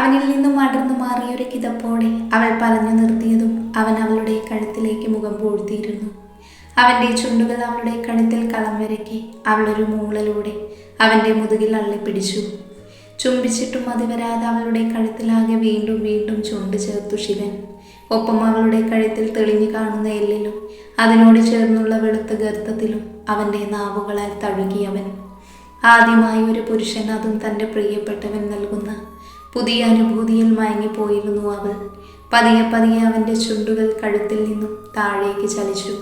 അവനിൽ നിന്നും അടർന്നു മാറിയൊരു കിതപ്പോടെ അവൾ പറഞ്ഞു നിർത്തിയതും അവൻ അവളുടെ കഴുത്തിലേക്ക് മുഖം പൂഴ്ത്തിയിരുന്നു. അവന്റെ ചുണ്ടുകൾ അവളുടെ കഴുത്തിൽ കളം വരക്കി അവളൊരു മൂളലൂടെ അവന്റെ മുതുകിൽ അള്ളിപ്പിടിച്ചു. ചുംബിച്ചിട്ടും അത് വരാതെ അവളുടെ കഴുത്തിലാകെ വീണ്ടും വീണ്ടും ചുണ്ട് ചേർത്തു ശിവൻ. ഒപ്പം അവളുടെ കഴുത്തിൽ തെളിഞ്ഞു കാണുന്ന എല്ലിലും അതിനോട് ചേർന്നുള്ള വെളുത്ത ഗർത്തത്തിലും അവന്റെ നാവുകളാൽ തഴുകിയവൻ ആദ്യമായി ഒരു പുരുഷൻ അതും തന്റെ പ്രിയപ്പെട്ടവൻ നൽകുന്ന പുതിയ അനുഭൂതിയിൽ മയങ്ങിപ്പോയിരുന്നു അവൾ. പതിയെ പതിയെ അവന്റെ ചുണ്ടുകൾ കഴുത്തിൽ നിന്നും താഴേക്ക് ചലിച്ചു.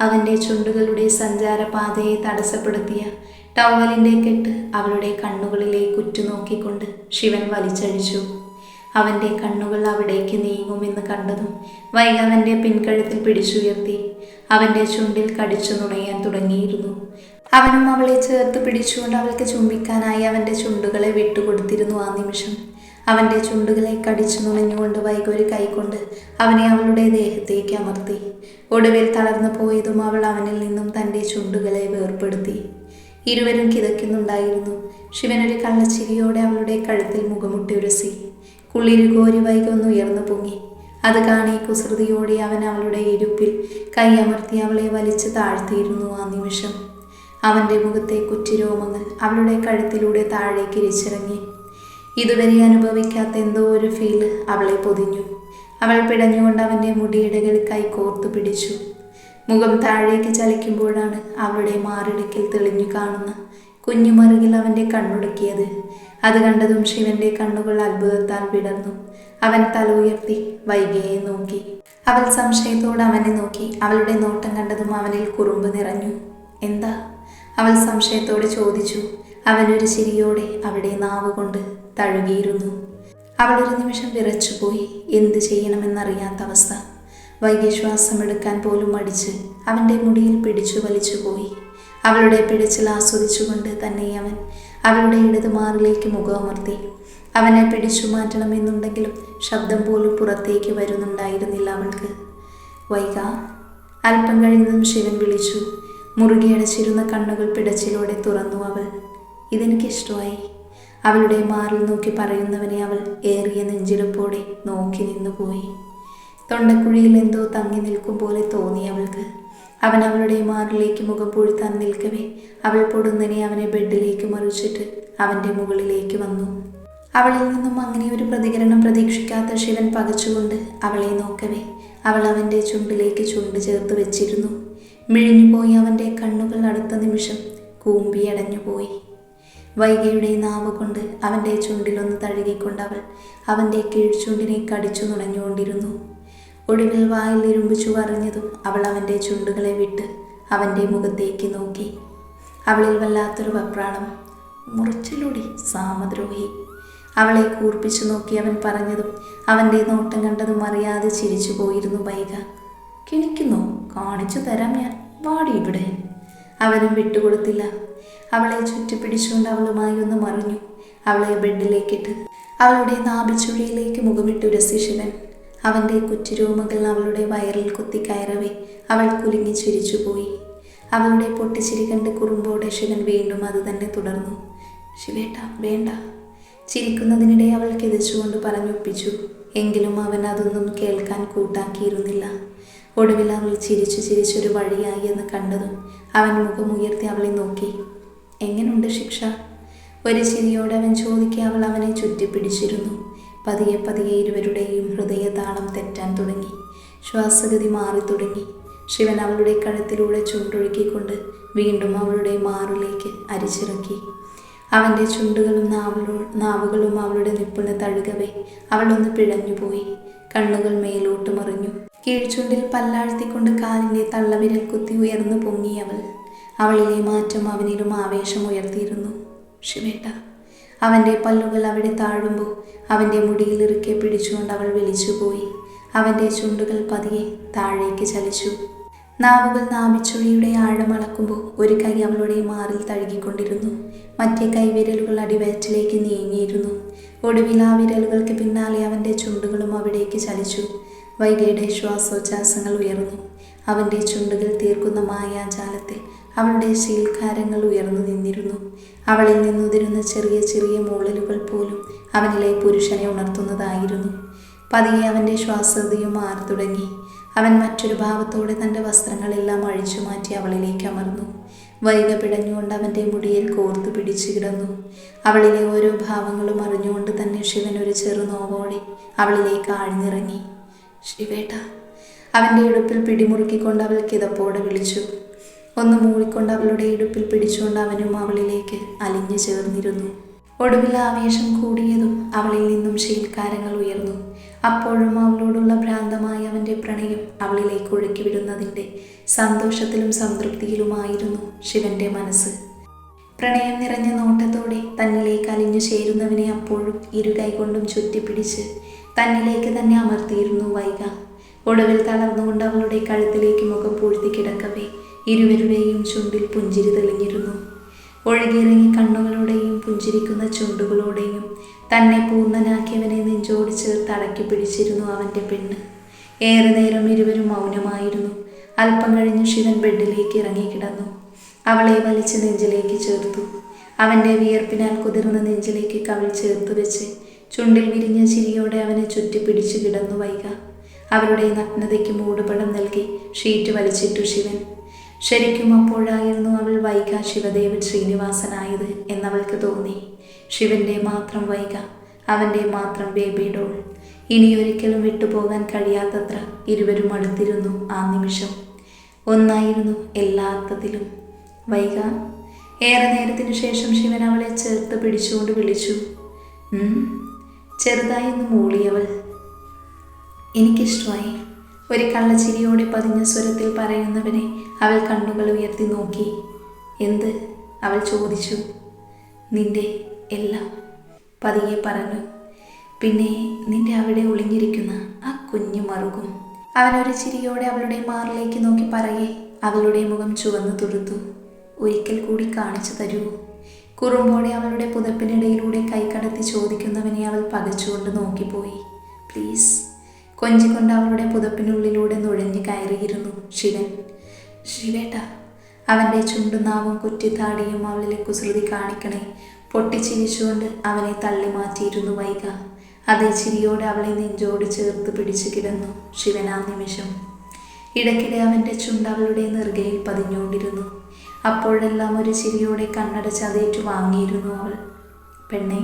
അവന്റെ ചുണ്ടുകളുടെ സഞ്ചാരപാതയെ തടസ്സപ്പെടുത്തിയ ടവലിന്റെ കെട്ട് അവളുടെ കണ്ണുകളിലേക്ക് ഉറ്റുനോക്കിക്കൊണ്ട് ശിവൻ വലിച്ചഴിച്ചു. അവന്റെ കണ്ണുകൾ അവിടേക്ക് നീങ്ങുമെന്ന് കണ്ടതും വൈകി അവന്റെ പിൻകഴുത്തിൽ പിടിച്ചുയർത്തി അവന്റെ ചുണ്ടിൽ കടിച്ചു നുണയാൻ തുടങ്ങിയിരുന്നു. അവനും അവളെ ചേർത്ത് പിടിച്ചുകൊണ്ട് അവൾക്ക് ചുംബിക്കാനായി അവന്റെ ചുണ്ടുകളെ വിട്ടുകൊടുത്തിരുന്നു ആ നിമിഷം. അവന്റെ ചുണ്ടുകളെ കടിച്ചു നുണഞ്ഞുകൊണ്ട് വൈകി ഒരു കൈകൊണ്ട് അവനെ അവളുടെ ദേഹത്തേക്ക് അമർത്തി. ഒടുവിൽ തളർന്നു പോയതും അവൾ അവനിൽ നിന്നും തന്റെ ചുണ്ടുകളെ വേർപ്പെടുത്തി. ഇരുവരും കിതയ്ക്കുന്നുണ്ടായിരുന്നു. ശിവനൊരു കള്ളച്ചിരിയോടെ അവളുടെ കഴുത്തിൽ മുഖമുട്ടി ഉരസി. കുള്ളിരുകോരി വൈകൊന്ന് ഉയർന്നു പൊങ്ങി. അത് കാണി കുസൃതിയോടെ അവൻ അവളുടെ ഇരുപ്പിൽ കൈയമർത്തി അവളെ വലിച്ചു താഴ്ത്തിയിരുന്നു ആ നിമിഷം. അവന്റെ മുഖത്തെ കുറ്റിരോമങ്ങൾ അവളുടെ കഴുത്തിലൂടെ താഴേക്ക് ഇരിച്ചിറങ്ങി. ഇതുവരെ അനുഭവിക്കാത്ത എന്തോ ഒരു ഫീൽ അവളെ പൊതിഞ്ഞു. അവൾ പിടഞ്ഞുകൊണ്ട് അവന്റെ മുടിയിടകൾ കൈകോർത്തു പിടിച്ചു. മുഖം താഴേക്ക് ചലിക്കുമ്പോഴാണ് അവളുടെ മാറിടക്കിൽ തെളിഞ്ഞു കാണുന്ന കുഞ്ഞുമറുകിൽ അവന്റെ കണ്ണുടക്കിയത്. അത് കണ്ടതും ശിവന്റെ കണ്ണുകൾ അത്ഭുതത്താൽ വിടർന്നു അവൻ തല ഉയർത്തി വൈകിയെ നോക്കി. അവൾ സംശയത്തോടെ അവനെ നോക്കി. അവളുടെ നോട്ടം കണ്ടതും അവനിൽ കുറുമ്പ് നിറഞ്ഞു. എന്താ? അവൾ സംശയത്തോടെ ചോദിച്ചു. അവനൊരു ചിരിയോടെ അവിടെ നാവ് കൊണ്ട് തഴുകിയിരുന്നു. അവൾ ഒരു നിമിഷം വിറച്ചുപോയി. എന്ത് ചെയ്യണമെന്നറിയാത്ത അവസ്ഥ. വൈകിശ്വാസം എടുക്കാൻ പോലും മടിച്ച് അവന്റെ മുടിയിൽ പിടിച്ചു വലിച്ചുപോയി. അവളുടെ പിടിച്ചിൽ ആസ്വദിച്ചുകൊണ്ട് തന്നെ അവൻ അവളുടെ ഇടതുമാറിലേക്ക് മുഖമർത്തി അവനെ പിടിച്ചു മാറ്റണമെന്നുണ്ടെങ്കിലും ശബ്ദം പോലും പുറത്തേക്ക് വരുന്നുണ്ടായിരുന്നില്ല അവൾക്ക്. വൈക. അല്പം കഴിഞ്ഞതും ശിവൻ വിളിച്ചു. മുറുകി അടച്ചിരുന്ന കണ്ണുകൾ പിടച്ചിലൂടെ തുറന്നു അവൾ. ഇതെനിക്കിഷ്ടമായി. അവളുടെ മാറിൽ നോക്കി പറയുന്നവനെ അവൾ ഏറിയ നെഞ്ചിടപ്പോടെ നോക്കി നിന്നുപോയി. തൊണ്ടക്കുഴിയിൽ എന്തോ തങ്ങി നിൽക്കും പോലെ തോന്നി അവൾക്ക്. അവൻ അവളുടെ മാറിലേക്ക് മുഖം പൂഴ്ത്താൻ നിൽക്കവേ അവൾ പൊടുന്നനെ അവനെ ബെഡിലേക്ക് മറിച്ചിട്ട് അവന്റെ മുകളിലേക്ക് വന്നു. അവളിൽ നിന്നും അങ്ങനെ ഒരു പ്രതികരണം പ്രതീക്ഷിക്കാത്ത ശിവൻ പകച്ചുകൊണ്ട് അവളെ നോക്കവേ അവൾ അവന്റെ ചുണ്ടിലേക്ക് ചുണ്ട് ചേർത്ത് വെച്ചിരുന്നു. മിഴിഞ്ഞുപോയി അവന്റെ കണ്ണുകൾ അടുത്ത നിമിഷം കൂമ്പിയടഞ്ഞുപോയി വൈകയുടെ നാവ് കൊണ്ട് അവന്റെ ചുണ്ടിലൊന്ന് തഴുകിക്കൊണ്ട് അവൾ അവന്റെ കീഴ്ചുണ്ടിനെ കടിച്ചു നുണഞ്ഞുകൊണ്ടിരുന്നു. ഒടുവിൽ വായിൽ ഇരുമ്പിച്ചു പറഞ്ഞതും അവൾ അവന്റെ ചുണ്ടുകളെ വിട്ട് അവന്റെ മുഖത്തേക്ക് നോക്കി. അവളിൽ വല്ലാത്തൊരു വപ്രാണം മുറിച്ചിലൂടി സാമദ്രോഹി. അവളെ കൂർപ്പിച്ചു നോക്കി അവൻ പറഞ്ഞതും അവന്റെ നോട്ടം കണ്ടതും അറിയാതെ ചിരിച്ചു പോയിരുന്നു വൈക. കിണിക്കുന്നു കാണിച്ചു തരാം ഞാൻ. വാടി ഇവിടെ. അവനും വിട്ടുകൊടുത്തില്ല. അവളെ ചുറ്റിപ്പിടിച്ചുകൊണ്ട് അവളുമായി ഒന്ന് മറിഞ്ഞു. അവളെ ബെഡിലേക്കിട്ട് അവളുടെ നാഭിച്ചുഴിയിലേക്ക് മുഖമിട്ടുരസി ശിവൻ അവന്റെ കുറ്റിരോമകൾ അവളുടെ വയറിൽ കുത്തി കയറവേ അവൾ കുലുങ്ങി ചിരിച്ചുപോയി. അവളുടെ പൊട്ടിച്ചിരി കണ്ട് കുറുമ്പോടെ ശിവൻ വീണ്ടും അത് തന്നെ തുടർന്നു. ശിവേട്ട വേണ്ട. ചിരിക്കുന്നതിനിടെ അവൾ കിതച്ചുകൊണ്ട് പറഞ്ഞൊപ്പിച്ചു. എങ്കിലും അവൻ അതൊന്നും കേൾക്കാൻ കൂട്ടാക്കിയിരുന്നില്ല. ഒടുവിൽ അവൾ ചിരിച്ചു ചിരിച്ചൊരു വഴിയായി എന്ന് കണ്ടതും അവൻ മുഖമുയർത്തി അവളെ നോക്കി. എങ്ങനെയുണ്ട് ശിക്ഷ? ഒരു ചിരിയോടെ അവൻ ചോദിക്കെ അവൾ അവനെ ചുറ്റിപ്പിടിച്ചിരുന്നു. പതിയെ പതിയെ ഇരുവരുടെയും ഹൃദയ താളം തെറ്റാൻ തുടങ്ങി. ശ്വാസഗതി മാറി തുടങ്ങി. ശിവൻ അവളുടെ കഴുത്തിലൂടെ ചുണ്ടൊഴുക്കിക്കൊണ്ട് വീണ്ടും അവളുടെ മാറിലേക്ക് അരിച്ചിറക്കി. അവന്റെ ചുണ്ടുകളും നാവലോ നാവുകളും അവളുടെ നിപ്പിന് തഴുകവേ അവളൊന്ന് പിഴഞ്ഞുപോയി. കണ്ണുകൾ മേലോട്ട് മറിഞ്ഞു. കീഴ്ചുണ്ടിൽ പല്ലാഴ്ത്തിക്കൊണ്ട് കാലിന്റെ തള്ളവിരൽ കുത്തി ഉയർന്നു പൊങ്ങി അവൾ. അവളിലെ മാറ്റം അവനിലും ആവേശം ഉയർത്തിയിരുന്നു. ശിവേട്ട അവന്റെ പല്ലുകൾ അവിടെ താഴുമ്പോൾ അവന്റെ മുടിയിൽ ഇറുക്കെ പിടിച്ചുകൊണ്ട് അവൾ വിളിച്ചുപോയി അവന്റെ ചുണ്ടുകൾ പതിയെ താഴേക്ക് ചലിച്ചു. നാവുകൾ നാവിച്ചുഴിയുടെ ആഴമളക്കുമ്പോൾ ഒരു കൈ അവളുടെ മാറിൽ തഴുകിക്കൊണ്ടിരുന്നു. മറ്റേ കൈവിരലുകൾ അടിവയറ്റിലേക്ക് നീങ്ങിയിരുന്നു. ഒടുവിൽ ആ വിരലുകൾക്ക് പിന്നാലെ അവന്റെ ചുണ്ടുകളും അവിടേക്ക് ചലിച്ചു. വൈകയുടെ ശ്വാസോച്ഛ്വാസങ്ങൾ ഉയർന്നു. അവന്റെ ചുണ്ടുകൾ തീർക്കുന്ന മായാജാലത്തിൽ അവളുടെ ശീൽക്കാരങ്ങൾ ഉയർന്നു നിന്നിരുന്നു. അവളിൽ നിന്നുതിരുന്ന ചെറിയ ചെറിയ മൂളലുകൾ പോലും അവനിലെ പുരുഷനെ ഉണർത്തുന്നതായിരുന്നു. പതിയെ അവന്റെ ശ്വാസതയും മാറി തുടങ്ങി. അവൻ മറ്റൊരു ഭാവത്തോടെ തന്റെ വസ്ത്രങ്ങളെല്ലാം അഴിച്ചു മാറ്റി അവളിലേക്ക് അമർന്നു. വൈക പിടഞ്ഞുകൊണ്ട് അവന്റെ മുടിയിൽ കോർത്തു പിടിച്ചു കിടന്നു. അവളിലെ ഓരോ ഭാവങ്ങളും അറിഞ്ഞുകൊണ്ട് തന്നെ ശിവൻ ഒരു ചെറുനോവോടെ അവളിലേക്ക് ആഴ്ന്നിറങ്ങി. ശിവേട്ട. അവന്റെ ഇടുപ്പിൽ പിടിമുറുക്കിക്കൊണ്ട് അവൾ കിതപ്പോടെ വിളിച്ചു. ഒന്ന് മൂളിക്കൊണ്ട് അവളുടെ ഇടുപ്പിൽ പിടിച്ചുകൊണ്ട് അവനും അവളിലേക്ക് അലിഞ്ഞു ചേർന്നിരുന്നു. ഒടുവിൽ ആവേശം കൂടിയതും അവളിൽ നിന്നും ശീൽക്കാരങ്ങൾ ഉയർന്നു. അപ്പോഴും അവളോടുള്ള ഭ്രാന്തമായ അവന്റെ പ്രണയം അവളിലേക്ക് ഒഴുക്കി വിടുന്നതിന്റെ സന്തോഷത്തിലും സംതൃപ്തിയിലുമായിരുന്നു ശിവന്റെ മനസ്സ്. പ്രണയം നിറഞ്ഞ നോട്ടത്തോടെ തന്നിലേക്ക് അലിഞ്ഞു ചേരുന്നവനെ അപ്പോഴും ഇരുകൈകൊണ്ടും ചുറ്റിപ്പിടിച്ച് തന്നിലേക്ക് തന്നെ അമർത്തിയിരുന്നു വൈക ഒടുവിൽ തളർന്നുകൊണ്ട് അവളുടെ കഴുത്തിലേക്ക് മുഖം പൂഴ്ത്തി കിടക്കവേ ഇരുവരുടെയും ചുണ്ടിൽ പുഞ്ചിരി തെളിഞ്ഞിരുന്നു. ഒഴുകിയിറങ്ങി കണ്ണുകളോടെയും പുഞ്ചിരിക്കുന്ന ചുണ്ടുകളോടെയും തന്നെ പൂർണനാക്കിയവനെ നെഞ്ചോട് ചേർത്ത് അടക്കി പിടിച്ചിരുന്നു അവന്റെ പെണ്ണ്. ഏറെ നേരം ഇരുവരും മൗനമായിരുന്നു. അല്പം കഴിഞ്ഞ് ശിവൻ ബെഡിലേക്ക് ഇറങ്ങിക്കിടന്നു അവളെ വലിച്ച് നെഞ്ചിലേക്ക് ചേർത്തു. അവന്റെ വിയർപ്പിനാൽ കുതിർന്ന നെഞ്ചിലേക്ക് കവിൾ ചേർത്ത് വെച്ച് ചുണ്ടിൽ വിരിഞ്ഞ ചിരിയോടെ അവനെ ചുറ്റിപ്പിടിച്ചു കിടന്നു വൈക. അവരുടെ നഗ്നതയ്ക്ക് മൂടുപടം നൽകി ഷീറ്റ് വലിച്ചിട്ടു ശിവൻ. ശരിക്കും അപ്പോഴായിരുന്നു അവൾ വൈക ശിവദേവൻ ശ്രീനിവാസനായത് എന്നവൾക്ക് തോന്നി. ശിവന്റെ മാത്രം വൈക അവന്റെ മാത്രം ബേബി ഡോൾ ഇനി ഒരിക്കലും വിട്ടുപോകാൻ കഴിയാത്തത്ര ഇരുവരും അടുത്തിരുന്നു ആ നിമിഷം. ഒന്നായിരുന്നു എല്ലാ അർത്ഥത്തിലും വൈക ഏറെ നേരത്തിനു ശേഷം ശിവൻ അവളെ ചേർത്ത് പിടിച്ചുകൊണ്ട് വിളിച്ചു. "ഉം." ചെറുതായി ഒന്ന് മൂളിയവൾ. എനിക്കിഷ്ടമായി ഒരു കള്ളച്ചിരിയോടെ പതിഞ്ഞ സ്വരത്തിൽ പറയുന്നവനെ അവൾ കണ്ണുകൾ ഉയർത്തി നോക്കി. എന്ത്? അവൾ ചോദിച്ചു. നിന്റെ എല്ലാം പതിയെ പറഞ്ഞു. പിന്നെ നിന്റെ അവിടെ ഒളിഞ്ഞിരിക്കുന്ന ആ കുഞ്ഞു മറുകും. അവനൊരു ചിരിയോടെ അവളുടെ മാറിലേക്ക് നോക്കി പറയെ അവളുടെ മുഖം ചുവന്നു തുടുത്തു ഒരിക്കൽ കൂടി കാണിച്ചു തരൂ കുറുമ്പോടെ അവളുടെ പുതപ്പിനിടയിലൂടെ കൈകടത്തി ചോദിക്കുന്നവനെ അവൾ പകച്ചുകൊണ്ട് നോക്കിപ്പോയി. പ്ലീസ് കൊഞ്ചിക്കൊണ്ട് അവളുടെ പുതപ്പിനുള്ളിലൂടെ നുഴഞ്ഞു കയറിയിരുന്നു ശിവൻ ശിവേട്ട അവന്റെ ചുണ്ടുനാവും കുറ്റിത്താടിയും അവളിലെ കുസൃതി കാണിക്കണേ. പൊട്ടിച്ചിരിച്ചുകൊണ്ട് അവനെ തള്ളി മാറ്റിയിരുന്നു വൈക അതേ ചിരിയോടെ അവളെ നെഞ്ചോട് ചേർത്ത് പിടിച്ചു കിടന്നു ശിവൻ ആ നിമിഷം. ഇടയ്ക്കിടെ അവന്റെ ചുണ്ട് അവളുടെ നെറുകയിൽ പതിഞ്ഞുകൊണ്ടിരുന്നു. അപ്പോഴെല്ലാം ഒരു ചിരിയോടെ കണ്ണടച്ച് അതേറ്റു വാങ്ങിയിരുന്നു അവൾ. പെണ്ണെ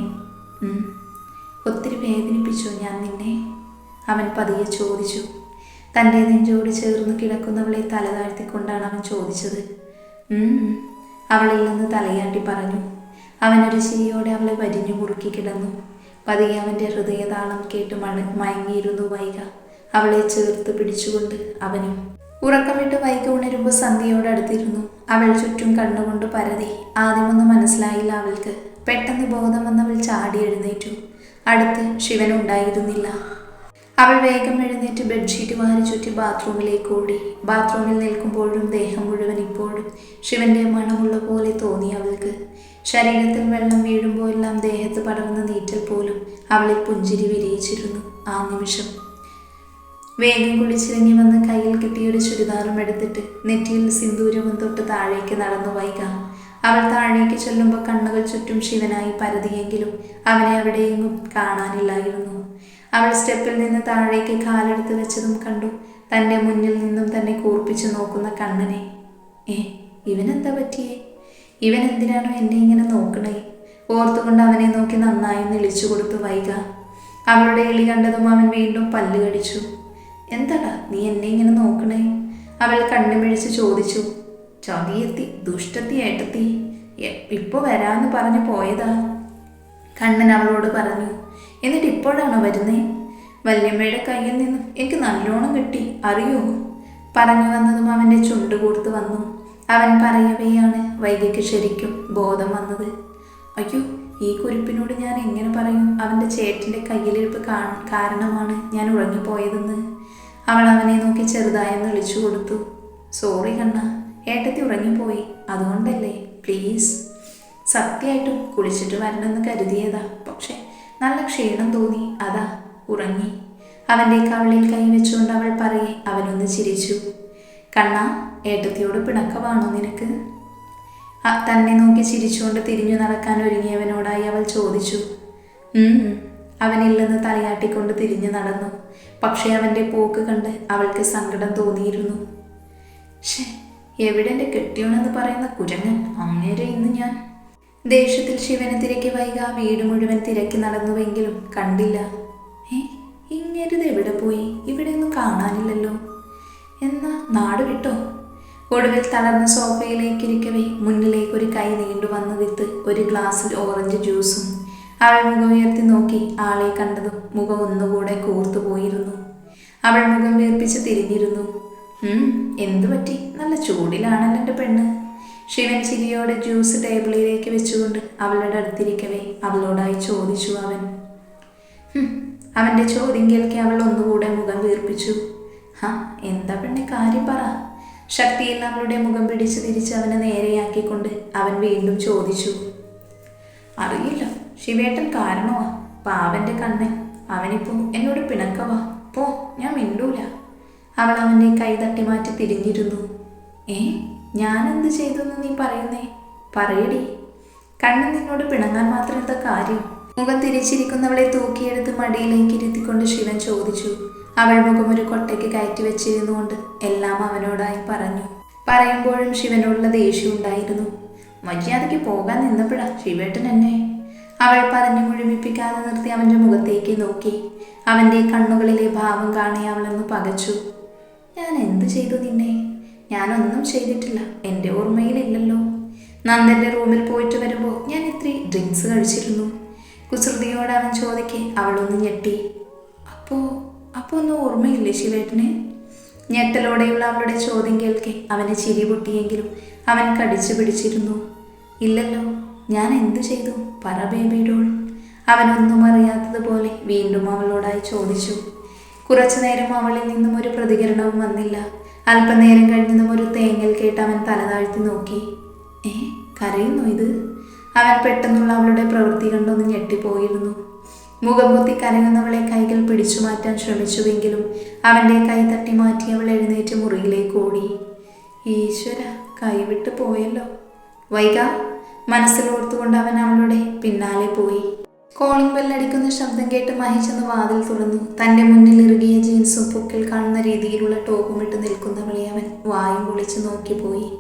ഒത്തിരി വേദനിപ്പിച്ചു ഞാൻ നിന്നെ അവൻ പതിയെ ചോദിച്ചു. തന്റെ നെഞ്ചോട് ചേർന്ന് കിടക്കുന്നവളെ തല താഴ്ത്തിക്കൊണ്ടാണ് അവൻ ചോദിച്ചത്. അവളിൽ നിന്ന് തലയാട്ടി പറഞ്ഞു. അവനൊരു ചിരിയോടെ അവളെ വരിഞ്ഞു മുറുക്കി കിടന്നു. പതിയെ അവന്റെ ഹൃദയതാളം കേട്ട് മഴ മയങ്ങിയിരുന്നു വൈക. അവളെ ചേർത്ത് പിടിച്ചുകൊണ്ട് അവനും ഉറക്കമിട്ട് വൈകി ഉണരുമ്പോൾ സന്ധ്യയോട് അടുത്തിരുന്നു. അവൾ ചുറ്റും കണ്ണുകൊണ്ട് പരതി. ആദ്യമൊന്നും മനസ്സിലായില്ല അവൾക്ക്. പെട്ടെന്ന് ബോധം വന്നവൾ ചാടി എഴുന്നേറ്റു. അടുത്ത് ശിവൻ ഉണ്ടായിരുന്നില്ല. അവൾ വേഗം എഴുന്നേറ്റ് ബെഡ്ഷീറ്റ് വാരി ചുറ്റി ബാത്റൂമിലേക്ക് ഓടി. ബാത്റൂമിൽ നിൽക്കുമ്പോഴും ദേഹം മുഴുവൻ ഇപ്പോഴും ശിവന്റെ മണമുള്ള പോലെ തോന്നി അവൾക്ക്. ശരീരത്തിൽ വെള്ളം വീഴുമ്പോഴെല്ലാം ദേഹത്ത് പടർന്ന നീറ്റൽ പോലും അവളിൽ പുഞ്ചിരി വിരിയിച്ചിരുന്നു. ആ നിമിഷം വേഗം കുളിച്ചിറങ്ങി വന്ന് കയ്യിൽ കിട്ടിയൊരു ചുരിദാറും എടുത്തിട്ട് നെറ്റിയിൽ സിന്ദൂരവും തൊട്ട് താഴേക്ക് നടന്നു വൈക. അവൾ താഴേക്ക് ചെല്ലുമ്പോൾ കണ്ണുകൾ ചുറ്റും ശിവനായി പരതിയെങ്കിലും അവനെ അവിടെയെങ്ങും കാണാനില്ലായിരുന്നു. അവൾ സ്റ്റെപ്പിൽ നിന്ന് താഴേക്ക് കാലെടുത്ത് വെച്ചതും കണ്ടു തന്റെ മുന്നിൽ നിന്നും തന്നെ കൂർപ്പിച്ചു നോക്കുന്ന കണ്ണനെ. ഏ ഇവനെന്താ പറ്റിയേ? ഇവൻ എന്തിനാണോ എന്നെ ഇങ്ങനെ നോക്കണേ? ഓർത്തുകൊണ്ട് അവനെ നോക്കി നന്നായി നിളിച്ചു കൊടുത്തു വൈക. അവളുടെ എളി കണ്ടതും അവൻ വീണ്ടും പല്ല് കടിച്ചു. എന്താടാ നീ എന്നെ ഇങ്ങനെ നോക്കണേ? അവൾ കണ്ണുമിഴിച്ച് ചോദിച്ചു. ചതിയെത്തി ദുഷ്ടത്തി ഏട്ടത്തി. ഇപ്പോൾ ഇപ്പൊ വരാന്ന് പറഞ്ഞു പോയതാ. കണ്ണൻ അവളോട് പറഞ്ഞു എന്നിട്ട് ഇപ്പോഴാണോ വരുന്നേ? വല്യമ്മയുടെ കയ്യിൽ നിന്നും എനിക്ക് നല്ലോണം കിട്ടി അറിയോ? പറഞ്ഞു വന്നതും അവന്റെ ചുണ്ട് കൂർത്ത് വന്നു. അവൻ പറയവെയാണ് വൈകിക്ക് ശരിക്കും ബോധം വന്നത്. അയ്യോ ഈ കുരിപ്പിനോട് ഞാൻ എങ്ങനെ പറയും? അവന്റെ ചേട്ടന്റെ കയ്യിലിരിപ്പ് കാരണമാണ് ഞാൻ ഉറങ്ങിപ്പോയതെന്ന്. അവൾ അവനെ നോക്കി ചെറുതായെന്ന് വിളിച്ചു കൊടുത്തു. സോറി കണ്ണ ഏട്ടത്തി ഉറങ്ങിപ്പോയി. അതുകൊണ്ടല്ലേ? പ്ലീസ് സത്യമായിട്ടും കുളിച്ചിട്ട് വരണമെന്ന് കരുതിയതാ. പക്ഷെ നല്ല ക്ഷീണം തോന്നി. അതാ ഉറങ്ങി. അവന്റെ കവളിൽ കൈവച്ചുകൊണ്ട് അവൾ പറയെ അവനൊന്ന് ചിരിച്ചു. കണ്ണ ഏട്ടത്തിയോട് പിണക്കമാണോ നിനക്ക്? തന്നെ നോക്കി ചിരിച്ചുകൊണ്ട് തിരിഞ്ഞു നടക്കാൻ ഒരുങ്ങിയവനോടായി അവൾ ചോദിച്ചു. "ഉം." അവനില്ലെന്ന് തലയാട്ടിക്കൊണ്ട് തിരിഞ്ഞു നടന്നു. പക്ഷേ അവന്റെ പോക്ക് കണ്ട് അവൾക്ക് സങ്കടം തോന്നിയിരുന്നു. ഷേ എവിടെ എന്റെ കെട്ടിയോണെന്ന് പറയുന്ന കുരങ്ങൻ? അങ്ങേരെ ഇന്ന് ഞാൻ. ദേഷ്യത്തിൽ ശിവനെ തിരക്കി വൈക വീട് മുഴുവൻ തിരക്കി നടന്നുവെങ്കിലും കണ്ടില്ല. ഏ ഇങ്ങേരിത് എവിടെ പോയി? ഇവിടെ ഒന്നും കാണാനില്ലല്ലോ. എന്നാ നാട് വിട്ടോ? ഒടുവിൽ തളർന്ന സോഫയിലേക്കിരിക്കവേ മുന്നിലേക്ക് ഒരു കൈ നീണ്ടു വന്നു വിത്ത് ഒരു ഗ്ലാസ്സിൽ ഓറഞ്ച് ജ്യൂസും അവൾ മുഖമുയർത്തി നോക്കി ആളെ കണ്ടതും മുഖം ഒന്നുകൂടെ കൂർത്തു പോയിരുന്നു അവൾ മുഖം വീർപ്പിച്ച് തിരിഞ്ഞിരുന്നു. എന്തു പറ്റി? നല്ല ചൂടിലാണല്ലോ എന്റെ പെണ്ണ്. ശിവൻ ചിരിയോടെ ജ്യൂസ് ടേബിളിലേക്ക് വെച്ചുകൊണ്ട് അവളുടെ അടുത്തിരിക്കവേ അവളോടായി ചോദിച്ചു അവൻ. അവന്റെ ചോദ്യം കേൾക്കി അവൾ ഒന്നുകൂടെ മുഖം വീർപ്പിച്ചു. ഹാ എന്താ പെണ്ണെ കാര്യം പറ. ശക്തിയിൽ അവളുടെ മുഖം പിടിച്ച് തിരിച്ച് അവനെ നേരെയാക്കിക്കൊണ്ട് അവൻ വീണ്ടും ചോദിച്ചു. അറിയില്ല ശിവേട്ടൻ കാരണമാ പാവന്റെ കണ്ണൻ അവനിപ്പോ എന്നോട് പിണക്കവാ. പോ ഞാൻ മിണ്ടൂല. അവൾ അവന്റെ കൈ തട്ടി മാറ്റി തിരിഞ്ഞിരുന്നു. ഏ ഞാനെന്ത് ചെയ്തെന്ന് നീ പറയുന്നേ? പറയടി. കണ്ണൻ നിന്നോട് പിണങ്ങാൻ മാത്രം എന്താ കാര്യം? മുഖം തിരിച്ചിരിക്കുന്നവളെ തൂക്കിയെടുത്ത് മടിയിലേക്ക് ഇരുത്തിക്കൊണ്ട് ശിവൻ ചോദിച്ചു. അവൾ മുഖം ഒരു കൊട്ടയ്ക്ക് കയറ്റി വെച്ചിരുന്നുകൊണ്ട് എല്ലാം അവനോടായി പറഞ്ഞു. പറയുമ്പോഴും ശിവനോടുള്ള ദേഷ്യം ഉണ്ടായിരുന്നു. മര്യാദയ്ക്ക് പോകാൻ നിന്നപ്പോഴാ ശിവേട്ടൻ എന്നെ അവൾ പറഞ്ഞു മുഴുമിപ്പിക്കാതെ നിർത്തി അവന്റെ മുഖത്തേക്ക് നോക്കി. അവന്റെ കണ്ണുകളിലെ ഭാവം കാണി അവളൊന്ന് പകച്ചു. ഞാൻ എന്തു ചെയ്തു നിന്നെ? ഞാനൊന്നും ചെയ്തിട്ടില്ല. എന്റെ ഓർമ്മയിലില്ലല്ലോ. നന്ദന്റെ റൂമിൽ പോയിട്ട് വരുമ്പോൾ ഞാൻ ഇത്തിരി ഡ്രിങ്ക്സ് കഴിച്ചിരുന്നു. കുസൃതിയോട് അവൻ ചോദിക്കെ അവളൊന്ന് ഞെട്ടി. അപ്പോ അപ്പോ ഒന്നും ഓർമ്മയില്ലേ ശിവേട്ടന്? ഞെട്ടലോടെയുള്ള അവളുടെ ചോദ്യം കേൾക്കെ അവന് ചിരി പൊട്ടിയെങ്കിലും അവൻ കടിച്ചു പിടിച്ചിരുന്നു. ഇല്ലല്ലോ. ഞാൻ എന്തു ചെയ്തു? പറ ബേബി അവനൊന്നും അറിയാത്തതുപോലെ വീണ്ടും അവളോടായി ചോദിച്ചു. കുറച്ചു നേരം അവളിൽ നിന്നും ഒരു പ്രതികരണവും വന്നില്ല. അല്പനേരം കഴിഞ്ഞതും ഒരു തേങ്ങൽ കേട്ട് അവൻ തലതാഴ്ത്തി നോക്കി. ഏ കരയുന്നു ഇത്? അവൻ പെട്ടെന്നുള്ള അവളുടെ പ്രവൃത്തി കണ്ടൊന്ന് ഞെട്ടിപ്പോയിരുന്നു. മുഖം കുത്തി കരയുന്നവളെ കൈകൾ പിടിച്ചു മാറ്റാൻ ശ്രമിച്ചുവെങ്കിലും അവന്റെ കൈ തട്ടി മാറ്റി അവൾ എഴുന്നേറ്റ് മുറിയിലേക്ക് ഓടി. ഈശ്വര കൈവിട്ട് പോയല്ലോ. വൈക. മനസ്സിലോർത്തുകൊണ്ട് അവൻ അവളുടെ പിന്നാലെ പോയി. കോളിംഗ് ബെല്ലടിക്കുന്ന ശബ്ദം കേട്ട് മഹിച്ചെന്ന് വാതിൽ തുറന്നു. തന്റെ മുന്നിൽ ഇറുകിയ ജീൻസും പൊക്കിൽ കാണുന്ന രീതിയിലുള്ള ടോപ്പും ഇട്ട് നിൽക്കുന്നവളെ അവൻ വായും പൊളിച്ച് നോക്കിപ്പോയി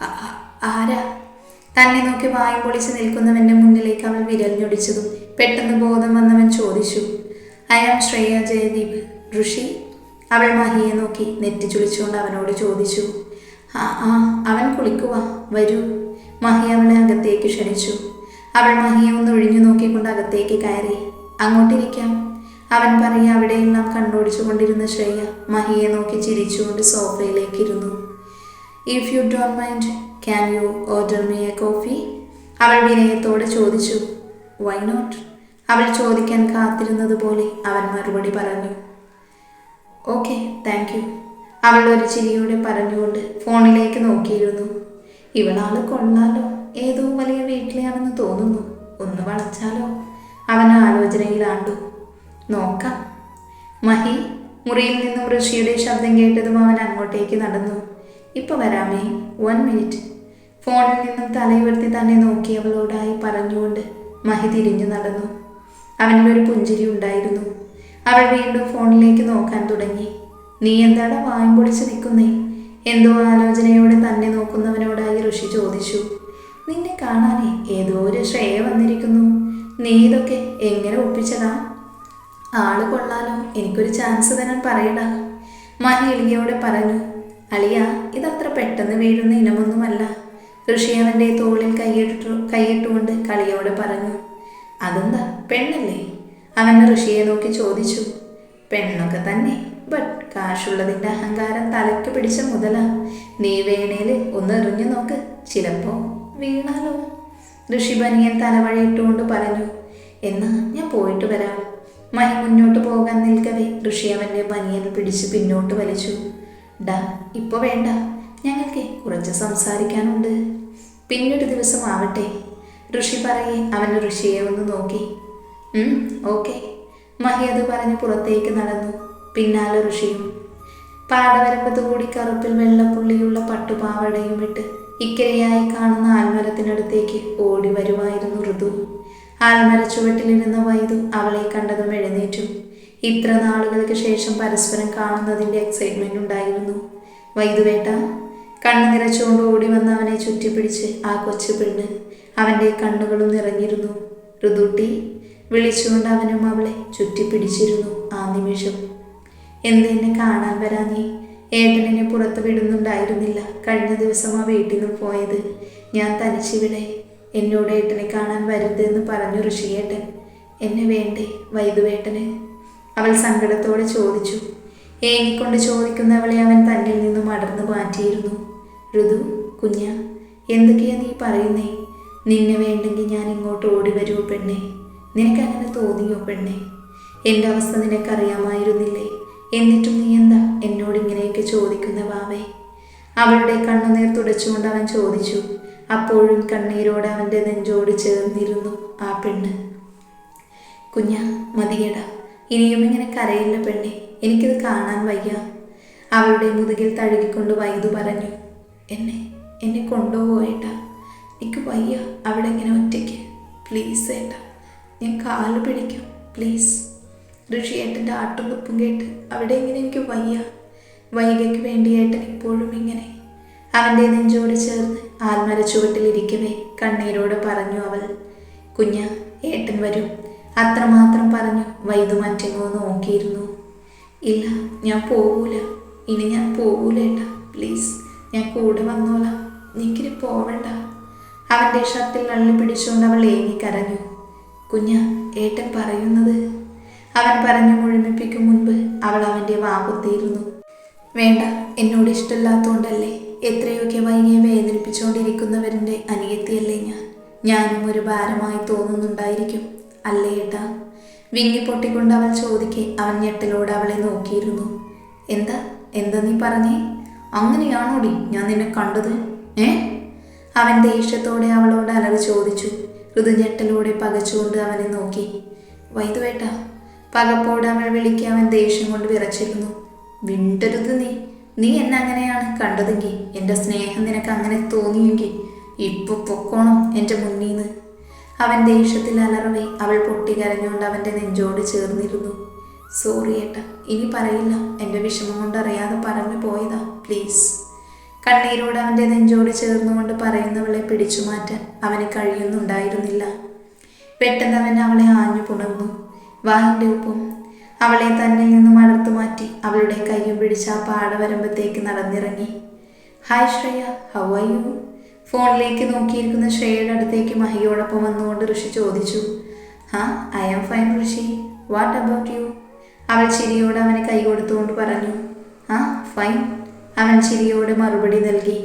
"ആ- ആ- ആരാ? തന്നെ നോക്കി വായും പൊളിച്ച് നിൽക്കുന്നവന്റെ മുന്നിലേക്ക് അവൾ ഞൊടിച്ചതും പെട്ടെന്ന് ബോധം വന്നവൻ ചോദിച്ചു ഐ ആം ശ്രേയ ജയദീപ്. ഋഷി? അവൾ മഹിയെ നോക്കി നെറ്റി ചുളിച്ചുകൊണ്ട് അവനോട് ചോദിച്ചു ആ ആ അവൻ കുളിക്കുക വരൂ. മഹി അവളെ അകത്തേക്ക് ക്ഷണിച്ചു. അവൾ മഹിയെ ഒന്ന് ഒഴിഞ്ഞു നോക്കിക്കൊണ്ട് അകത്തേക്ക് കയറി. അങ്ങോട്ടിരിക്കാം. അവൻ പറയുക അവിടെയെല്ലാം കണ്ണോടിച്ചു കൊണ്ടിരുന്ന ശ്രേയ മഹിയെ നോക്കി ചിരിച്ചുകൊണ്ട് സോഫയിലേക്ക് ഇരുന്നു. If you don't mind can you order me a coffee അവൾ വിനയത്തോടെ ചോദിച്ചു. വൈ നോട്ട് അവൾ ചോദിക്കാൻ കാത്തിരുന്നത് പോലെ അവൻ മറുപടി പറഞ്ഞു. ഓക്കെ താങ്ക് യു അവൾ ഒരു ചിരിയോടെ പറഞ്ഞുകൊണ്ട് ഫോണിലേക്ക് നോക്കിയിരുന്നു. ഇവളാൾ കൊള്ളാലോ ഏതോ വലിയ വീട്ടിലെയാണെന്ന് തോന്നുന്നു. ഒന്ന് വളച്ചാലോ? അവൻ ആലോചനയിലാണ്ടു നോക്കാം. മഹി മുറിയിൽ നിന്നും ഋഷിയുടെ ശബ്ദം കേട്ടതും അവൻ അങ്ങോട്ടേക്ക് നടന്നു. ഇപ്പൊ വരാമേ വൺ മിനിറ്റ് ഫോണിൽ നിന്നും തലയുയർത്തി തന്നെ നോക്കിയവളോടായി പറഞ്ഞുകൊണ്ട് മഹി തിരിഞ്ഞു നടന്നു. അവനിൽ ഒരു പുഞ്ചിരി ഉണ്ടായിരുന്നു. അവൾ വീണ്ടും ഫോണിലേക്ക് നോക്കാൻ തുടങ്ങി. നീ എന്താണ് വായും പൊടിച്ച് നിൽക്കുന്നേ? എന്തോ ആലോചനയോടെ തന്നെ നോക്കുന്നവനോടായി ഋഷി ചോദിച്ചു. നിന്നെ കാണാനേ ഏതോ ഒരു ശ്രേയ വന്നിരിക്കുന്നു. നീ ഇതൊക്കെ എങ്ങനെ ഒപ്പിച്ചതാ? ആൾ കൊള്ളാലോ എനിക്കൊരു ചാൻസ് തരാൻ പറയടാ. മഹി എളിയോടെ പറഞ്ഞു അളിയ ഇതത്ര പെട്ടെന്ന് വീഴുന്ന ഇനമൊന്നുമല്ല. ഋഷി അവന്റെ തോളിൽ കൈയിട്ടു കൈയിട്ടുകൊണ്ട് കളിയോടെ പറഞ്ഞു അതെന്താ പെണ്ണല്ലേ? അവൻ ഋഷിയെ നോക്കി ചോദിച്ചു പെണ്ണൊക്കെ തന്നെ. ബട്ട് കാശുള്ളതിന്റെ അഹങ്കാരം തലയ്ക്ക് പിടിച്ച മുതലാ. നീ വേണേൽ ഒന്ന് എറിഞ്ഞു നോക്ക്. ചിലപ്പോ വീണാലോ. ഋഷി ബനിയൻ തലവഴിയിട്ടുകൊണ്ട് പറഞ്ഞു എന്നാ ഞാൻ പോയിട്ട് വരാം. മൈ മുന്നോട്ട് പോകാൻ നിൽക്കവേ ഋഷി അവന്റെ ബനിയൻ പിടിച്ച് പിന്നോട്ട് വലിച്ചു. ഡാ ഇപ്പോൾ വേണ്ട. ഞങ്ങൾക്ക് കുറച്ച് സംസാരിക്കാനുണ്ട്. പിന്നൊരു ദിവസം ആവട്ടെ. ഋഷി പറയെ അവൻ ഋഷിയെ ഒന്ന് നോക്കി. ഓക്കെ. മഹി അത് പറഞ്ഞ് പുറത്തേക്ക് നടന്നു. പിന്നാലെ ഋഷിയും പാടവരമ്പത്ത് കൂടി കറുപ്പിൽ വെള്ളപ്പുള്ളിയുള്ള പട്ടുപാവടയും വിട്ട് ഇക്കരയായി കാണുന്ന ആൽമരത്തിനടുത്തേക്ക് ഓടി വരുമായിരുന്നു ഋതു. ആൽമര ചുവട്ടിലിരുന്ന വൈദു അവളെ കണ്ടതും എഴുന്നേറ്റു. ഇത്ര നാളുകൾക്ക് ശേഷം പരസ്പരം കാണുന്നതിന്റെ എക്സൈറ്റ്മെന്റ് ഉണ്ടായിരുന്നു. വൈദുവേട്ട കണ്ണു നിറച്ചുകൊണ്ട് ഓടി വന്ന് അവനെ ചുറ്റിപ്പിടിച്ച് ആ കൊച്ചു പെണ്ണ് അവന്റെ കണ്ണുകളും നിറഞ്ഞിരുന്നു. ഋതുട്ടി വിളിച്ചുകൊണ്ട് അവനും അവളെ ചുറ്റിപ്പിടിച്ചിരുന്നു ആ നിമിഷം. എന്ത് എന്നെ കാണാൻ നീ? ഏട്ടനെന്നെ പുറത്ത് വിടുന്നുണ്ടായിരുന്നില്ല. കഴിഞ്ഞ ദിവസം ആ വീട്ടിൽ നിന്ന് പോയത്. ഞാൻ തനിച്ചിവിടെ. എന്നോട് ഏട്ടനെ കാണാൻ വരുതെന്ന് പറഞ്ഞു ഋഷിയേട്ടൻ എന്നെ വേണ്ടേ വൈദുവേട്ടന്? അവൾ സങ്കടത്തോടെ ചോദിച്ചു. ഏങ്ങിക്കൊണ്ട് ചോദിക്കുന്നവളെ അവൻ തന്നിൽ നിന്നും അടർന്നു മാറ്റിയിരുന്നു. ഋതു കുഞ്ഞ എന്തൊക്കെയാ നീ പറയുന്നേ? നിന്നെ വേണ്ടെങ്കിൽ ഞാൻ ഇങ്ങോട്ട് ഓടി വരുമോ പെണ്ണേ? നിനക്കങ്ങനെ തോന്നിയോ പെണ്ണേ? എന്റെ അവസ്ഥ നിനക്കറിയാമായിരുന്നില്ലേ? എന്നിട്ടും നീ എന്താ എന്നോട് ഇങ്ങനെയൊക്കെ ചോദിക്കുന്ന വാവേ അവളുടെ കണ്ണുനീർ തുടച്ചുകൊണ്ട് അവൻ ചോദിച്ചു. അപ്പോഴും കണ്ണീരോട് അവന്റെ നെഞ്ചോട് ചേർന്നിരുന്നു ആ പെണ്ണ്. കുഞ്ഞ മതിയട. ഇനിയും ഇങ്ങനെ കരയില്ല പെണ്ണെ. എനിക്കിത് കാണാൻ വയ്യ. അവളുടെ മുതുകിൽ തഴുകിക്കൊണ്ട് വൈദു പറഞ്ഞു എന്നെ എന്നെ കൊണ്ടുപോയേട്ടാ എനിക്ക് വയ്യ അവിടെ ഇങ്ങനെ ഒറ്റയ്ക്ക്. പ്ലീസ് ഏട്ടാ ഞാൻ കാൽ പിടിക്കാം. പ്ലീസ്. ഋഷിയേട്ടന്റെ ഏട്ടന്റെ ആട്ടുകുപ്പും കേട്ട് അവിടെ ഇങ്ങനെ എനിക്ക് വയ്യ. വൈകയ്ക്ക് വേണ്ടി ഏട്ടൻ ഇപ്പോഴും ഇങ്ങനെ. അവന്റെ നെഞ്ചോട് ചേർന്ന് ആൽമര ചുവട്ടിലിരിക്കവേ കണ്ണീരോട് പറഞ്ഞു അവൾ. കുഞ്ഞ ഏട്ടൻ വരും. അത്രമാത്രം പറഞ്ഞു വൈദു മറ്റെങ്ങോ നോക്കിയിരുന്നു ഇല്ല ഞാൻ പോകൂല ഇനി ഞാൻ പോകൂല ഏട്ടാ. പ്ലീസ് ഞാൻ കൂടെ വന്നോളാം. എനിക്കിനി പോവണ്ട. അവന്റെ ഷർട്ടിൽ നള്ളി പിടിച്ചുകൊണ്ട് അവൾ ഏങ്ങി കരഞ്ഞു. കുഞ്ഞ ഏട്ടൻ പറയുന്നത് അവൻ പറഞ്ഞു മുഴുമിപ്പിക്കും മുൻപ് അവൾ അവന്റെ വാകുത്തിയിരുന്നു വേണ്ട എന്നോട് ഇഷ്ടമില്ലാത്തതുകൊണ്ടല്ലേ എത്രയൊക്കെ വൈകിയെ വേദനിപ്പിച്ചുകൊണ്ടിരിക്കുന്നവരുടെ അനിയത്തിയല്ലേ ഞാൻ? ഞാനും ഒരു ഭാരമായി തോന്നുന്നുണ്ടായിരിക്കും അല്ലേ ഏട്ടാ? വിങ്ങി പൊട്ടിക്കൊണ്ട് അവൾ ചോദിക്കെ അവൻ ഞെട്ടലോട് അവളെ നോക്കിയിരുന്നു. എന്താ എന്താ നീ പറഞ്ഞേ? അങ്ങനെയാണോടി ഞാൻ നിന്നെ കണ്ടത് ഏ? അവൻ ദേഷ്യത്തോടെ അവളോട് അലറി ചോദിച്ചു. ഋതുഞെട്ടലോടെ പകച്ചുകൊണ്ട് അവനെ നോക്കി. വൈദ്യുവേട്ട പകപ്പോടെ അവൾ വിളിക്കാമൻ ദേഷ്യം കൊണ്ട് വിറച്ചിരുന്നു. വിണ്ടരുത് നീ. നീ എന്നെ അങ്ങനെയാണ് കണ്ടതെങ്കിൽ എന്റെ സ്നേഹം നിനക്ക് അങ്ങനെ തോന്നിയെങ്കിൽ ഇപ്പൊ പൊക്കോണം എന്റെ മുന്നീന്ന്. അവൻ ദേഷ്യത്തിൽ അലറവെ അവൾ പൊട്ടി പൊട്ടിക്കരഞ്ഞുകൊണ്ട് അവന്റെ നെഞ്ചോട് ചേർന്നിരുന്നു. സോറി ഏട്ടാ ഇനി പറയില്ല. എന്റെ വിഷമം കൊണ്ട് അറിയാതെ പറഞ്ഞു പോയതാ പ്ലീസ്. കണ്ണീരോട് അവന്റെ നെഞ്ചോട് ചേർന്നുകൊണ്ട് പറയുന്നവളെ പിടിച്ചു മാറ്റാൻ അവന് കഴിയുന്നുണ്ടായിരുന്നില്ല. പെട്ടെന്ന് അവൻ അവളെ ആഞ്ഞു പുണർന്നു. വാഹിന്റെ ഒപ്പം അവളെ തന്നിൽ നിന്നും അടർത്തു മാറ്റി അവളുടെ കയ്യും പിടിച്ച് ആ പാടവരമ്പത്തേക്ക് നടന്നിറങ്ങി. Hi Shreya. How are you ഫോണിലേക്ക് നോക്കിയിരിക്കുന്ന ശ്രേയയുടെ അടുത്തേക്ക് മഹിയോടൊപ്പം വന്നുകൊണ്ട് ഋഷി ചോദിച്ചു. ഹാ I am fine Rishi. What about you അവൾ ചിരിയോട് അവനെ കൈ കൊടുത്തുകൊണ്ട് പറഞ്ഞു. ആ ഫൈൻ അവൻ ചിരിയോട് മറുപടി നൽകി.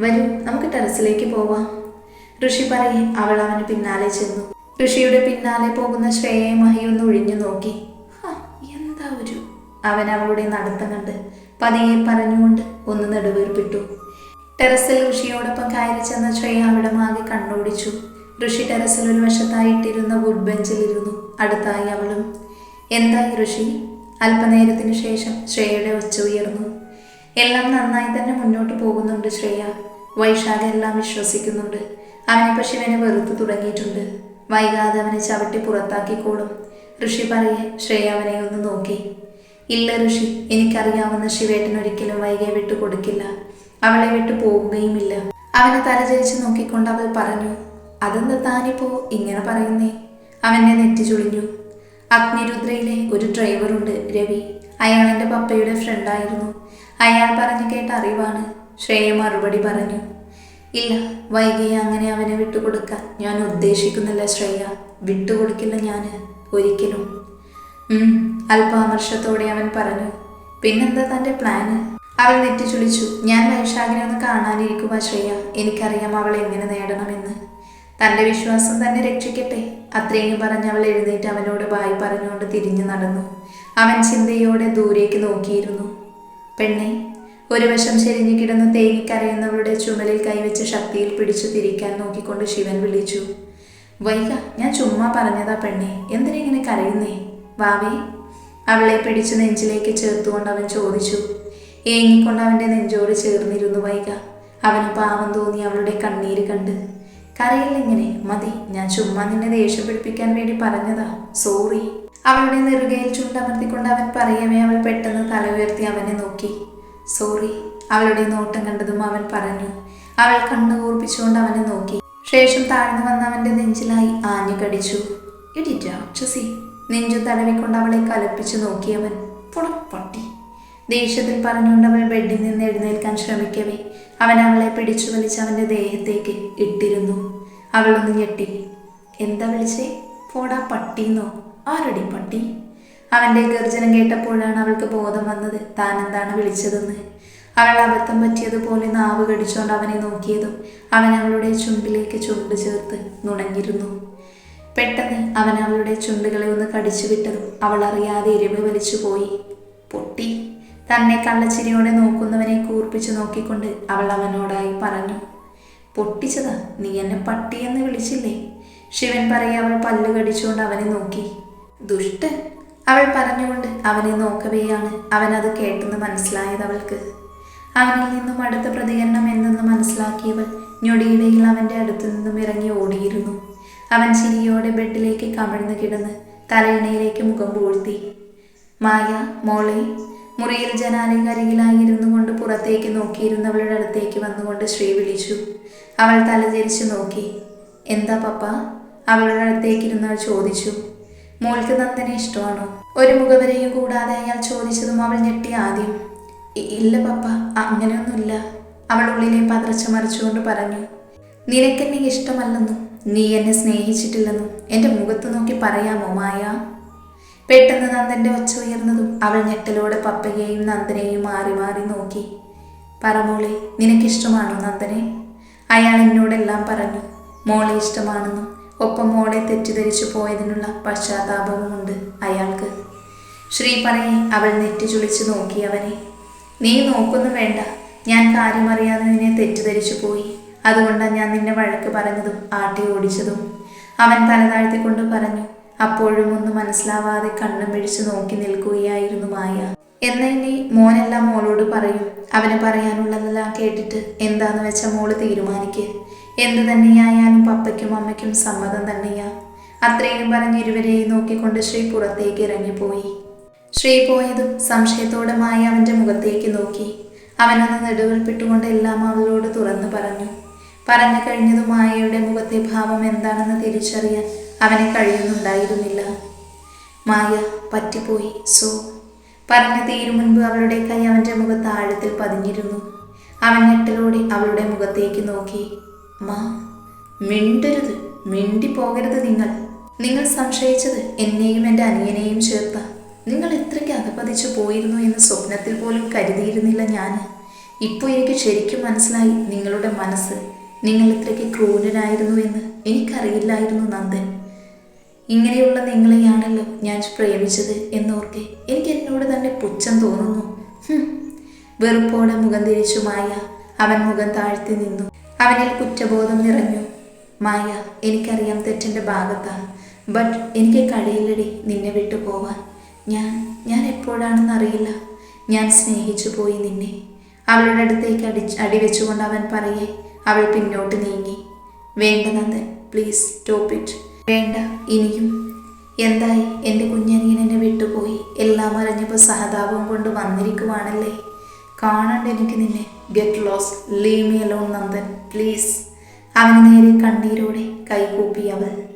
വരൂ നമുക്ക് ടെറസിലേക്ക് പോവാം. ഋഷി പറയെ അവൾ അവന് പിന്നാലെ ചെന്നു. ഋഷിയുടെ പിന്നാലെ പോകുന്ന ശ്രേയയെ മഹി ഒന്ന് ഒഴിഞ്ഞു നോക്കി. "ഹ, എന്താ ഒരു? അവൻ അവളുടെ നടത്തം കണ്ട് പതിയെ പറഞ്ഞുകൊണ്ട് ഒന്ന് നെടുവീർപ്പിട്ടു. ടെറസിൽ ഋഷിയോടൊപ്പം കയറി ചെന്ന ശ്രേയ അവിടെ മാകെ കണ്ണോടിച്ചു. ഋഷി ടെറസിൽ ഒരു വശത്തായിട്ടിരുന്ന വുഡ് ബെഞ്ചിലിരുന്നു അടുത്തായി അവളും. എന്തായി ഋഷി? അല്പനേരത്തിനു ശേഷം ശ്രേയയുടെ ഒച്ച ഉയർന്നു. എല്ലാം നന്നായി തന്നെ മുന്നോട്ട് പോകുന്നുണ്ട് ശ്രേയ. വൈശാഖ എല്ലാം വിശ്വസിക്കുന്നുണ്ട്. അവനിപ്പോ ശിവനെ വെറുത്തു തുടങ്ങിയിട്ടുണ്ട്. വൈകാതെ അവനെ ചവിട്ടി പുറത്താക്കിക്കോളും ഋഷി പറയെ ശ്രേയ അവനെ ഒന്ന് നോക്കി. ഇല്ല ഋഷി എനിക്കറിയാവുന്ന ശിവേട്ടൻ ഒരിക്കലും വൈകിയെ വിട്ടു കൊടുക്കില്ല. അവളെ വിട്ടു പോവുകയുമില്ല അവനെ തലചരിച്ച് നോക്കിക്കൊണ്ട് അവൾ പറഞ്ഞു അതെന്താ താനിപ്പോ ഇങ്ങനെ പറയുന്നേ? അവന്റെ നെറ്റി ചുളിഞ്ഞു. അഗ്നിരുദ്രയിലെ ഒരു ഡ്രൈവറുണ്ട് രവി. അയാൾ എന്റെ പപ്പയുടെ ഫ്രണ്ടായിരുന്നു അയാൾ പറഞ്ഞു കേട്ട അറിവാണ്. ശ്രേയ മറുപടി പറഞ്ഞു ഇല്ല വൈകിയെ അങ്ങനെ അവനെ വിട്ടുകൊടുക്കാൻ ഞാൻ ഉദ്ദേശിക്കുന്നില്ല ശ്രേയ. വിട്ടുകൊടുക്കില്ല ഞാൻ ഒരിക്കലും. അല്പാമർശത്തോടെ അവൻ പറഞ്ഞു. പിന്നെന്താ തന്റെ പ്ലാന്? അവൾ നെറ്റി ചുളിച്ചു ഞാൻ വൈശാഖിനെ ഒന്ന് കാണാനിരിക്കുക ശ്രേയ. എനിക്കറിയാം അവൾ എങ്ങനെ നേടണമെന്ന്. തന്റെ വിശ്വാസം തന്നെ രക്ഷിക്കട്ടെ. അത്രയും പറഞ്ഞ് അവൾ എഴുന്നേറ്റ് അവനോട് ബായി പറഞ്ഞുകൊണ്ട് തിരിഞ്ഞു നടന്നു. അവൻ ചിന്തയോടെ ദൂരേക്ക് നോക്കിയിരുന്നു. പെണ്ണെ ഒരു വശം ചെരിഞ്ഞു കിടന്ന് തേങ്ങിക്കരയുന്നവളുടെ ചുമലിൽ കൈവച്ച് ശക്തിയിൽ പിടിച്ചു തിരിക്കാൻ നോക്കിക്കൊണ്ട് ശിവൻ വിളിച്ചു. വൈക ഞാൻ ചുമ്മാ പറഞ്ഞതാ പെണ്ണെ എന്തിനാ ഇങ്ങനെ കരയുന്നേ? വാവേ. അവളെ പിടിച്ച് നെഞ്ചിലേക്ക് ചേർത്തുകൊണ്ട് അവൻ ചോദിച്ചു. ഏങ്ങിക്കൊണ്ട് അവന്റെ നെഞ്ചോട് ചേർന്നിരുന്നു വൈക അവന് പാവം തോന്നി അവളുടെ കണ്ണീര് കണ്ട്. കരയില്ലെങ്ങനെ മതി ഞാൻ ചുമ്മാ നിന്നെ ദേഷ്യം പിടിപ്പിക്കാൻ വേണ്ടി പറഞ്ഞതാ സോറി. അവളുടെ നെറുകയിൽ ചുണ്ടമർത്തിക്കൊണ്ട് അവൻ പറയവേ അവൾ പെട്ടെന്ന് തല ഉയർത്തി അവനെ നോക്കി. സോറി അവളുടെ നോട്ടം കണ്ടതും അവൻ പറഞ്ഞു. അവൾ കണ്ണു കൂർപ്പിച്ചുകൊണ്ട് അവനെ നോക്കി. ശേഷം താഴ്ന്നു വന്ന അവന്റെ നെഞ്ചിലായി ആഞ്ഞു കടിച്ചു. ഇടി രാക്ഷസി. നെഞ്ചു തടവിക്കൊണ്ട് അവളെ കലപ്പിച്ചു നോക്കിയവൻ പുളപ്പട്ടി. ദേഷ്യത്തിൽ പറഞ്ഞുകൊണ്ട് അവൾ ബെഡിൽ നിന്ന് എഴുന്നേൽക്കാൻ ശ്രമിക്കവേ. അവൻ അവളെ പിടിച്ചു വലിച്ച് അവന്റെ ദേഹത്തേക്ക് ഇട്ടിരുന്നു. അവളൊന്ന് ഞെട്ടി. എന്താ വിളിച്ചേ? പോടാ പട്ടിന്നോ? ആരടി പട്ടി? അവന്റെ ഗർജനം കേട്ടപ്പോഴാണ് അവൾക്ക് ബോധം വന്നത്. താൻ എന്താണ് വിളിച്ചതെന്ന്? അവൾ അബദ്ധം പറ്റിയതുപോലെ നാവ് കടിച്ചുകൊണ്ട് അവനെ നോക്കിയതും അവൻ അവളുടെ ചുണ്ടിലേക്ക് ചുണ്ട് ചേർത്ത് നുണഞ്ഞിരുന്നു. പെട്ടെന്ന് അവൻ അവളുടെ ചുണ്ടുകളെ ഒന്ന് കടിച്ചു വിട്ടതും അവൾ അറിയാതെ എരിവ് വലിച്ചു പോയി. പൊട്ടി. തന്നെ കള്ളച്ചിരിയോടെ നോക്കുന്നവനെ കൂർപ്പിച്ചു നോക്കിക്കൊണ്ട് അവൾ അവനോടായി പറഞ്ഞു പൊട്ടിച്ചതാ നീ എന്നെ പട്ടിയെന്ന് വിളിച്ചില്ലേ? ശിവൻ പറയെ അവൾ പല്ല് കടിച്ചുകൊണ്ട് അവനെ നോക്കി. ദുഷ്ടൻ അവൾ പറഞ്ഞുകൊണ്ട് അവനെ നോക്കവെയാണ് അത് കേട്ടെന്ന് മനസ്സിലായത് അവൾക്ക്. അവനിൽ നിന്നും അടുത്ത പ്രതികരണം എന്തെന്ന് മനസ്സിലാക്കിയവൾ ഞൊടിയിടയിൽ അവന്റെ അടുത്തു നിന്നും ഇറങ്ങി ഓടിയിരുന്നു. അവൻ ചിരിയോടെ ബെഡിലേക്ക് കമിഴ്ന്നു കിടന്ന് തലയിണയിലേക്ക് മുഖം പൂഴ്ത്തി. മായ മോളെ മുറിയിൽ ജനാലക്കരികിലായിരുന്നു കൊണ്ട് പുറത്തേക്ക് നോക്കിയിരുന്നവളുടെ അടുത്തേക്ക് വന്നുകൊണ്ട് ശ്രീ വിളിച്ചു. അവൾ തലചരിച്ചു നോക്കി. എന്താ പപ്പ? അവളുടെ അടുത്തേക്കിരുന്നവൾ ചോദിച്ചു. മോൾക്ക് നന്ദനെ ഇഷ്ടമാണോ? ഒരു മുഖവരെയും കൂടാതെ അയാൾ ചോദിച്ചതും അവൾ ഞെട്ടി ആദ്യം. ഇല്ല പപ്പ അങ്ങനെയൊന്നുമില്ല. അവൾ ഉള്ളിലെ പതറച്ച മറിച്ചുകൊണ്ട് പറഞ്ഞു. നിനക്കെന്നെ ഇഷ്ടമല്ലെന്നും നീ എന്നെ സ്നേഹിച്ചിട്ടില്ലെന്നും എന്റെ മുഖത്ത് നോക്കി പറയാമോ മായ? പെട്ടെന്ന് നന്ദന്റെ ഒച്ച ഉയർന്നതും അവൾ ഞെട്ടലോടെ പപ്പയെയും നന്ദനെയും മാറി മാറി നോക്കി. പറമോളെ നിനക്കിഷ്ടമാണോ നന്ദനെ? അയാൾ എന്നോടെല്ലാം പറഞ്ഞു. മോളെ ഇഷ്ടമാണെന്നും ഒപ്പം മോളെ തെറ്റിദ്ധരിച്ചു പോയതിനുള്ള പശ്ചാത്താപവുമുണ്ട് അയാൾക്ക്. ശ്രീ പറയെ അവൾ നെറ്റി ചുളിച്ചു നോക്കി അവനെ. നീ നോക്കൊന്നും വേണ്ട. ഞാൻ കാര്യമറിയാതെ നിന്നെ തെറ്റിദ്ധരിച്ചു പോയി. അതുകൊണ്ടാണ് ഞാൻ നിന്നെ വഴക്ക് പറഞ്ഞതും ആട്ടി ഓടിച്ചതും. അവൻ തല താഴ്ത്തിക്കൊണ്ട് പറഞ്ഞു അപ്പോഴും ഒന്നും മനസ്സിലാവാതെ കണ്ണും പിഴിച്ചു നോക്കി നിൽക്കുകയായിരുന്നു മായ. എന്നെ മോനെല്ലാം മോളോട് പറയും. അവന് പറയാനുള്ളതെല്ലാം കേട്ടിട്ട് എന്താന്ന് വെച്ച മോൾ തീരുമാനിക്ക്. എന്തു തന്നെയായാലും പപ്പയ്ക്കും അമ്മയ്ക്കും സമ്മതം തന്നെയാ. അത്രയും പറഞ്ഞ് ഇരുവരെയും നോക്കിക്കൊണ്ട് ശ്രീ പുറത്തേക്ക് ഇറങ്ങിപ്പോയി. ശ്രീ പോയതും സംശയത്തോടെ മായ അവന്റെ മുഖത്തേക്ക് നോക്കി. അവനൊന്ന് നെടുവൽപ്പെട്ടുകൊണ്ട് എല്ലാം അവളോട് തുറന്നു പറഞ്ഞു. പറഞ്ഞു കഴിഞ്ഞതും മായയുടെ മുഖത്തെ ഭാവം എന്താണെന്ന് തിരിച്ചറിയാൻ അവനെ കഴിയുന്നുണ്ടായിരുന്നില്ല. മായ പറ്റിപ്പോയി സോ. പറഞ്ഞു തീരും മുൻപ് അവളുടെ കൈ അവന്റെ മുഖത്ത് ആഴത്തിൽ പതിഞ്ഞിരുന്നു. അവൻ ഞെട്ടലോടെ അവളുടെ മുഖത്തേക്ക് നോക്കി. മാ മിണ്ടരുത്. മിണ്ടി പോകരുത് നിങ്ങൾ. നിങ്ങൾ സംശയിച്ചത് എന്നെയും എന്റെ അനിയനെയും ചേർത്ത. നിങ്ങൾ ഇത്രയ്ക്ക് അധപതിച്ചു പോയിരുന്നു എന്ന് സ്വപ്നത്തിൽ പോലും കരുതിയിരുന്നില്ല ഞാൻ ഇപ്പോൾ എനിക്ക് ശരിക്കും മനസ്സിലായി നിങ്ങളുടെ മനസ്സ്. നിങ്ങൾ ഇത്രയ്ക്ക് ക്രൂരനായിരുന്നു എന്ന് എനിക്കറിയില്ലായിരുന്നു നന്ദൻ. ഇങ്ങനെയുള്ള നിങ്ങളെയാണല്ലോ ഞാൻ പ്രേമിച്ചത് എന്നോർക്കെ എനിക്ക് എന്നോട് തന്നെ പുച്ഛം തോന്നുന്നു. വെറുപ്പോടെ മുഖം തിരിച്ചുമായ അവൻ മുഖം താഴ്ത്തി നിന്നു. അവനിൽ കുറ്റബോധം നിറഞ്ഞു. മായ എനിക്കറിയാം തെറ്റിന്റെ ഭാഗത്താണ്. ബട്ട് എനിക്ക് കഴിയില്ലടി നിന്നെ വിട്ടു പോവാൻ. ഞാൻ ഞാൻ എപ്പോഴാണെന്ന് അറിയില്ല. ഞാൻ സ്നേഹിച്ചു പോയി നിന്നെ. അവളുടെ അടുത്തേക്ക് അടി അടിവെച്ചുകൊണ്ട് അവൻ പറയെ അവൾ പിന്നോട്ട് നീങ്ങി. വേണ്ട നന്ദൻ പ്ലീസ് സ്റ്റോപ്പ് ഇറ്റ് വേണ്ട ഇനിയും. എന്തായി? എന്റെ കുഞ്ഞനിയൻ എന്നെ വിട്ടുപോയി. എല്ലാം അറിഞ്ഞപ്പോൾ സഹതാപം കൊണ്ട് വന്നിരിക്കുവാണല്ലേ? കാണണ്ട എനിക്ക് നിന്നെ get lost leave me alone Nandan please അവന് നേരെ കണ്ണീരോടെ കൈകൂപ്പി അവൾ.